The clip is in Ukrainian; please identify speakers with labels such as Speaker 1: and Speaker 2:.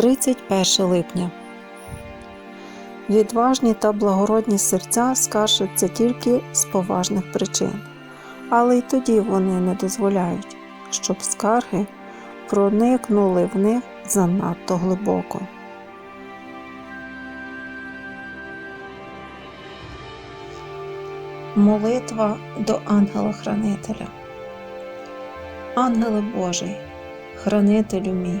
Speaker 1: 31 липня. Відважні та благородні серця скаржаться тільки з поважних причин, але й тоді вони не дозволяють, щоб скарги проникнули в них занадто глибоко. Молитва до ангела-хранителя. Ангеле Божий, хранителю мій,